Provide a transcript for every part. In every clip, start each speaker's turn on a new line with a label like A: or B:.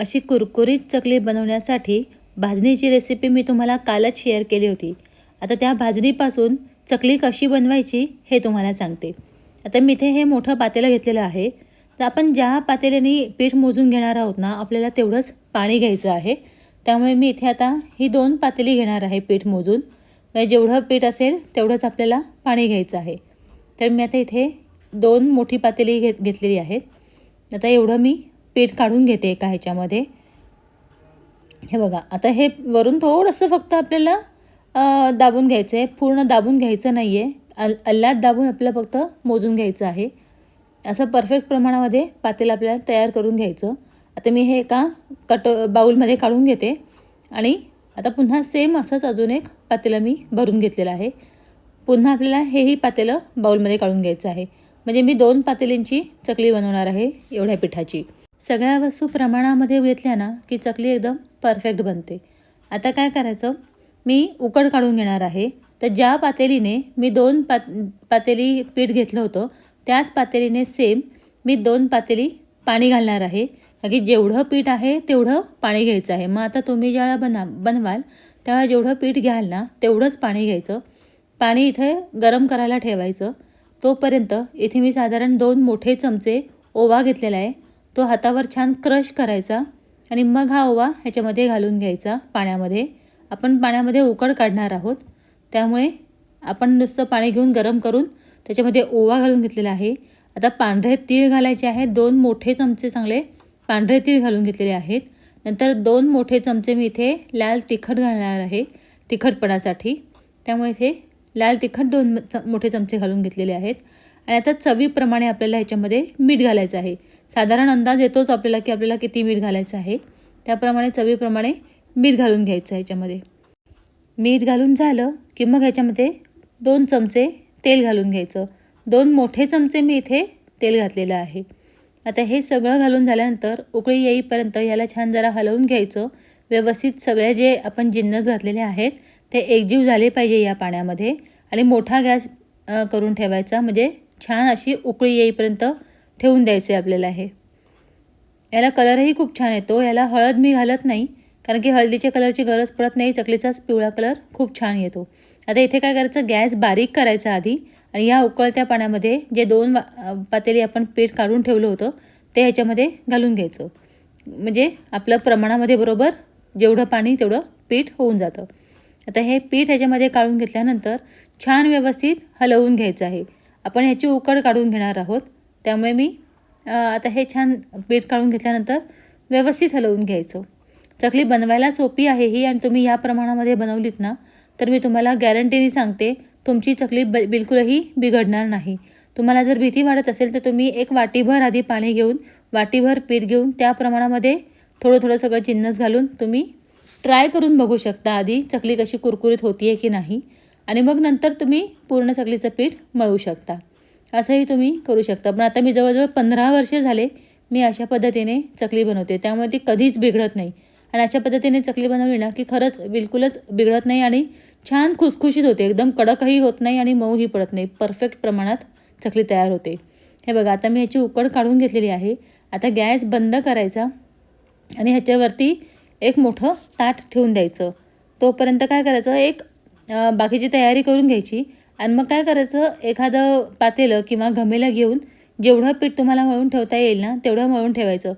A: अशी कुरकुरीत चकली बनवण्यासाठी भाजणीची रेसिपी मी तुम्हाला कालच शेअर केली होती. आता त्या भाजणीपासून चकली कशी बनवायची हे तुम्हाला सांगते. आता मी इथे हे मोठं पातेलं घेतलेलं आहे. तर आपण ज्या पातेल्याने पीठ मोजून घेणार आहोत ना आपल्याला तेवढंच पाणी घ्यायचं आहे. त्यामुळे मी इथे आता ही दोन पातेली घेणार आहे पीठ मोजून. म्हणजे जेवढं पीठ असेल तेवढंच आपल्याला पाणी घ्यायचं आहे. तर मी आता इथे दोन मोठी पातेली घेत घेतलेली आहेत. आता एवढं मी पीठ काढून घेते एका ह्याच्यामध्ये. हे बघा आता हे वरून थोडंसं फक्त आपल्याला दाबून घ्यायचं आहे पूर्ण दाबून घ्यायचं नाही आहे अल अल्लात दाबून आपल्याला फक्त मोजून घ्यायचं आहे. असं परफेक्ट प्रमाणामध्ये पातेलं आपल्याला तयार करून घ्यायचं. आता मी हे एका कट बाऊलमध्ये काढून घेते. आणि आता पुन्हा सेम असंच अजून एक पातेलं मी भरून घेतलेलं आहे. पुन्हा आपल्याला हेही पातेलं बाऊलमध्ये काढून घ्यायचं आहे. म्हणजे मी दोन पातेलींची चकली बनवणार आहे एवढ्या पिठाची. सगळ्या वस्तू प्रमाणामध्ये घेतल्या ना की चकली एकदम परफेक्ट बनते. आता काय करायचं? मी उकड काढून घेणार आहे. तर ज्या पातेलीने मी दोन पात पातेली पीठ घेतलं होतं त्याच पातेलीने सेम मी दोन पातेली पाणी घालणार आहे. कारण की जेवढं पीठ आहे तेवढं पाणी घ्यायचं आहे. मग आता तुम्ही ज्यावेळा बना बनवाल त्यावेळा जेवढं पीठ घ्याल ना तेवढंच पाणी घ्यायचं. पाणी इथे गरम करायला ठेवायचं. तोपर्यंत इथे मी साधारण दोन मोठे चमचे ओवा घेतलेला आहे. तो हातावर छान क्रश करायचा आणि मग हा ओवा ह्याच्यामध्ये घालून घ्यायचा पाण्यामध्ये. आपण पाण्यामध्ये उकड काढणार आहोत. त्यामुळे आपण नुसतं पाणी घेऊन गरम करून त्याच्यामध्ये ओवा घालून घेतलेला आहे. आता पांढरे तीळ घालायचे आहेत दोन मोठे चमचे चांगले पांढरे तीळ घालून घेतलेले आहेत. नंतर दोन मोठे चमचे मी इथे लाल तिखट घालणार आहे तिखटपणासाठी. त्यामुळे इथे लाल तिखट दोन च मोठे चमचे घालून घेतलेले आहेत. आणि आता चवीप्रमाणे आपल्याला ह्याच्यामध्ये मीठ घालायचं आहे. साधारण अंदाज येतोच आपल्याला की आपल्याला किती मीठ घालायचं आहे. त्याप्रमाणे चवीप्रमाणे मीठ घालून घ्यायचं ह्याच्यामध्ये. मीठ घालून झालं की मग ह्याच्यामध्ये दोन चमचे तेल घालून घ्यायचं. दोन मोठे चमचे मी इथे तेल घातलेलं आहे. आता हे सगळं घालून झाल्यानंतर उकळी येईपर्यंत याला छान जरा हलवून घ्यायचं. व्यवस्थित सगळे जे आपण जिन्नस घातलेले आहेत ते एकजीव झाले पाहिजे या पाण्यामध्ये. आणि मोठा गॅस करून ठेवायचा. म्हणजे छान अशी उकळी येईपर्यंत ठेवून द्यायचे आपल्याला हे. याला कलरही खूप छान येतो. याला हळद मी घालत नाही कारण की हळदीच्या कलरची गरज पडत नाही. चकलीचाच पिवळा कलर खूप छान येतो. आता इथे काय करायचं? गॅस बारीक करायचा आधी आणि या उकळत्या पाण्यामध्ये जे दोन वा- पातेली आपण पीठ काढून ठेवलं होतं ते ह्याच्यामध्ये घालून घ्यायचं. म्हणजे आपलं प्रमाणामध्ये बरोबर जेवढं पाणी तेवढं पीठ होऊन जातं. आता हे पीठ ह्याच्यामध्ये काढून घेतल्यानंतर छान व्यवस्थित हलवून घ्यायचं आहे. आपण ह्याची उकड काढून घेणार आहोत. त्यामुळे मी आता हे छान पीठ काढून घेतल्यानंतर व्यवस्थित हलवून घ्यायचं. चकली बनवायला सोपी आहे ही आणि तुम्ही या प्रमाणामध्ये बनवलीत ना तर मी तुम्हाला गॅरंटीने सांगते तुमची चकली ब बिलकुलही बिघडणार नाही. तुम्हाला जर भीती वाटत असेल तर तुम्ही एक वाटीभर आधी पाणी घेऊन वाटीभर पीठ घेऊन त्या प्रमाणामध्ये थोडं थोडं सगळं चिन्नस घालून तुम्ही ट्राय करून बघू शकता आधी चकली कशी कुरकुरीत होती आहे की नाही. आणि मग नंतर तुम्ही पूर्ण चकलीचं पीठ मळू शकता. असंही तुम्ही करू शकता. पण आता मी जवळजवळ पंधरा वर्षे झाले मी अशा पद्धतीने चकली बनवते. त्यामुळे ती कधीच बिघडत नाही. आणि अशा पद्धतीने चकली बनवली ना की खरंच बिलकुलच बिघडत नाही आणि छान खुसखुशीत होते. एकदम कडकही होत नाही आणि मऊही पडत नाही. परफेक्ट प्रमाणात चकली तयार होते. हे बघा आता मी ह्याची उकड काढून घेतलेली आहे. आता गॅस बंद करायचा आणि ह्याच्यावरती एक मोठं ताट ठेवून द्यायचं. तोपर्यंत काय करायचं? एक बाकीची तयारी करून घ्यायची. आणि मग काय करायचं? एखादं पातेलं किंवा घमेलं घेऊन जेवढं पीठ तुम्हाला मळून ठेवता येईल ना तेवढं मळून ठेवायचं.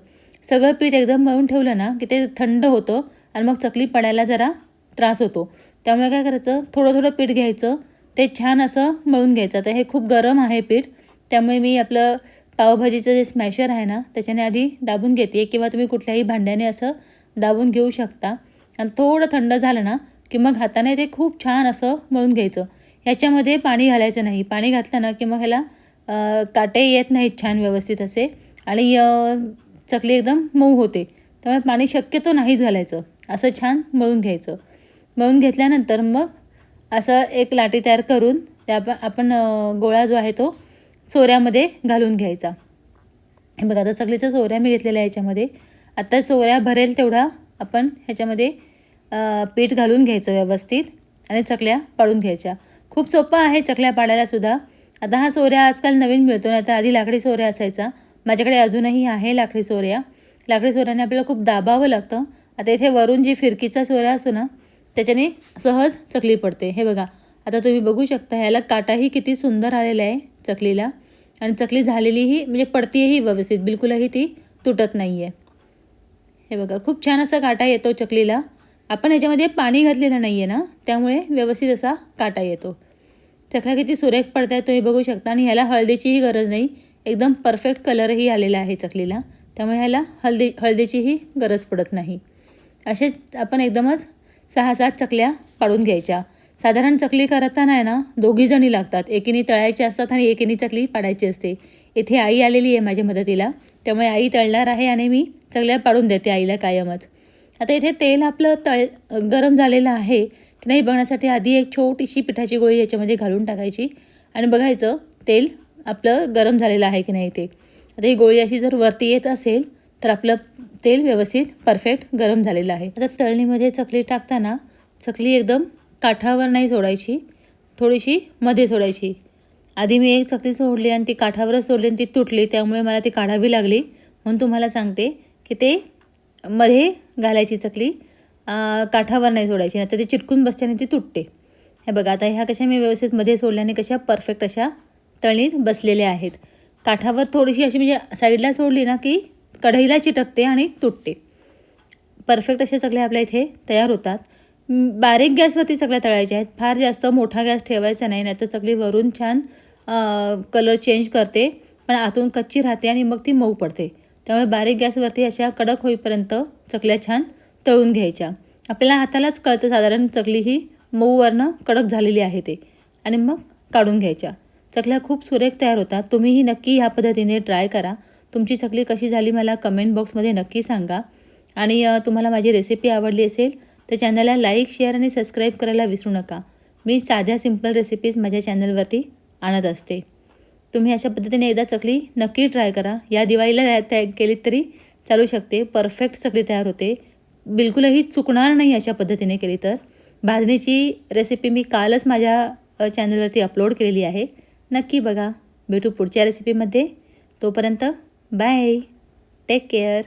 A: सगळं पीठ एकदम मळून ठेवलं ना की ते थंड होतं आणि मग चकली पडायला जरा त्रास होतो. त्यामुळे काय करायचं? थोडं थोडं पीठ घ्यायचं. ते छान असं मळून घ्यायचं. आता हे खूप गरम आहे पीठ. त्यामुळे मी आपलं पावभाजीचं जे स्मॅशर आहे ना त्याच्याने आधी दाबून घेते किंवा तुम्ही कुठल्याही भांड्याने असं दाबून घेऊ शकता. आणि थोडं थंड झालं ना की मग हाताने ते खूप छान असं मळून घ्यायचं. ह्याच्यामध्ये पाणी घालायचं नाही. पाणी घातलं ना की मग ह्याला काटे येत नाहीत छान व्यवस्थित असे. आणि चकली एकदम मऊ होते. त्यामुळे पाणी शक्यतो नाहीच घालायचं. असं छान मळून घ्यायचं. मळून घेतल्यानंतर मग असं एक लाटी तयार करून त्या आपण गोळा जो आहे तो सोऱ्यामध्ये घालून घ्यायचा. हे बघा आता चकलीचा चोऱ्या मी घेतलेल्या आहे याच्यामध्ये. आता चोऱ्या भरेल तेवढा आपण ह्याच्यामध्ये पीठ घालून घ्यायचं व्यवस्थित आणि चकल्या पाडून घ्यायच्या. खूप सोपं आहे चकल्या पाडायला सुद्धा. आता हा सोऱ्या आजकाल नवीन मिळतो ना तर आधी लाकडी सोऱ्या असायचा. माझ्याकडे अजूनही आहे लाकडी सोऱ्या लाकडी सोऱ्याने आपल्याला खूप दाबावं लागतं. आता इथे वरून जी फिरकीचा सोऱ्या असतो ना त्याच्याने सहज चकली पडते. हे बघा आता तुम्ही बघू शकता ह्याला काटाही किती सुंदर आलेला आहे चकलीला. आणि चकली झालेलीही म्हणजे पडतीही व्यवस्थित बिलकुलही ती तुटत नाही आहे हे बघा खूप छान असा काटा येतो चकलीला. आपण याच्यामध्ये पाणी घातलेलं नाही आहे ना? त्यामुळे व्यवस्थित असा काटा येतो. चकल्या किती सुरेख पडत आहे तुम्ही बघू शकता आणि ह्याला हळदीचीही गरज नाही. एकदम परफेक्ट कलरही आलेला आहे चकलीला. त्यामुळे ह्याला हळदी हळदीचीही गरज पडत नाही. असेच आपण एकदमच सहा सात चकल्या पाडून घ्यायच्या. साधारण चकली करताना आहे ना दोघीजणी लागतात. एकीने तळायची असतात आणि एकीने चकली पाडायची असते. इथे आई आलेली आहे माझ्या मदतीला. त्यामुळे आई तळणार आहे आणि मी चकल्या पाडून देते आईला कायमच. आता इथे तेल आपलं तळ गरम झालेलं आहे की नाही बघण्यासाठी आधी एक छोटीशी पिठाची गोळी याच्यामध्ये घालून टाकायची. आणि बघायचं तेल आपलं गरम झालेलं आहे की नाही ते. आता ही गोळी अशी जर वरती येत असेल तर आपलं तेल व्यवस्थित परफेक्ट गरम झालेलं आहे. आता तळणीमध्ये चकली टाकताना चकली एकदम काठावर नाही सोडायची थोडीशी मध्ये सोडायची. आधी मी एक चकली सोडली आणि ती काठावरच सोडली आणि ती तुटली त्यामुळे मला ती काढावी लागली. म्हणून तुम्हाला सांगते की ते मध्ये घालायची चकली काठावर नाही सोडायची नाही तर ती चिटकून बसते आणि ती तुटते. हे बघा आता ह्या कशा मी व्यवस्थित मध्ये सोडल्याने कशा परफेक्ट अशा तळणीत बसलेल्या आहेत. काठावर थोडीशी अशी म्हणजे साईडला सोडली ना की कढईला चिटकते आणि तुटते. परफेक्ट अशा चकल्या आपल्या इथे तयार होतात. बारीक गॅसवरती चकल्या तळायच्या आहेत. फार जास्त मोठा गॅस ठेवायचा नाही नाहीतर चकली वरून छान कलर चेंज करते पण आतून कच्ची राहते आणि मग ती मऊ पडते. त्यामुळे बारीक गॅसवरती अशा कडक होईपर्यंत चकल्या छान तळून घ्यायच्या. आपल्याला हातालाच कळतं साधारण चकली ही मऊवरनं कडक झालेली आहे ते. आणि मग काढून घ्यायच्या. चकल्या खूप सुरेख तयार होतात. तुम्हीही नक्की ह्या पद्धतीने ट्राय करा. तुमची चकली कशी झाली मला कमेंट बॉक्समध्ये नक्की सांगा. आणि तुम्हाला माझी रेसिपी आवडली असेल तर चॅनलला लाईक शेअर आणि सबस्क्राईब करायला विसरू नका. मी साध्या सिंपल रेसिपीज माझ्या चॅनलवरती आणत असते. तुम्ही अशा पद्धतीने एकदा चकली नक्की ट्राय करा. या दिवाळीला तयार केलीत तरी चालू शकते. परफेक्ट चकली तयार होते. बिलकुलही चुकणार नाही अशा पद्धतीने केली तर. भाजणीची रेसिपी मी कालच माझ्या चॅनलवरती अपलोड केलेली आहे. नक्की बघा. भेटू पुढच्या रेसिपीमध्ये तोपर्यंत बाय टेक केअर